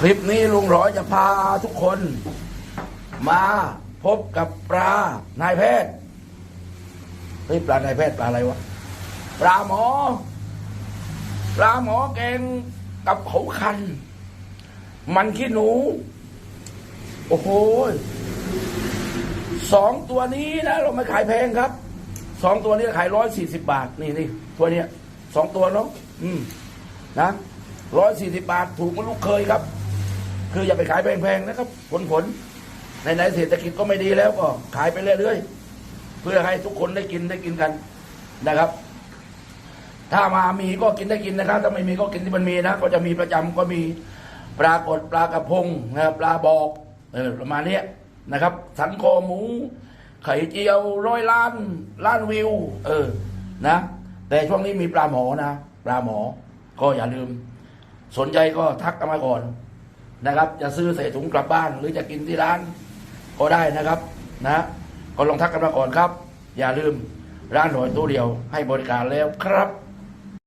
คลิปนี้ลุงร้อยจะพาทุกคน มาพบกับปลานายแพทย์เฮ้ยปลานายแพทย์ปลาอะไรวะปลาหมอ ปลาหมอแกงกับเขาคัน มันขี้หนู โอ้โหสองตัวนี้นะเราไม่ขายแพงครับสองตัวนี้ขายร้อยสี่สิบบาท นี่นี่ตัวเนี้ยสองตัวเนาะอืมนะร้อยสี่สิบบาทถูกมันลูกเคยครับ คืออย่าไปขายแพงๆนะครับผลผลในไหนเศรษฐกิจก็ไม่ดีแล้วก็ขายไปเรื่อยๆเพื่อให้ทุกคนได้กินได้กินกันนะครับ ถ้ามามีก็กินได้กินนะครับ ถ้าไม่มีก็กินที่มันมีนะ ก็จะมีประจำก็มีปลากดปลากระพงนะครับปลาบอกเออประมาณนี้นะครับ สันคอหมู ไข่เจียวร้อยล้านล้านวิว เออนะ แต่ช่วงนี้มีปลาหมอนะ ปลาหมอ ก็อย่าลืม สนใจก็ทักกันมาก่อน นะครับ จะซื้อใส่ถุงกลับบ้าน หรือจะกินที่ร้าน ก็ได้นะครับนะก็ลองทักกันมาก่อนครับ อย่าลืมร้านหน่อยตู้เดียวให้บริการแล้วครับ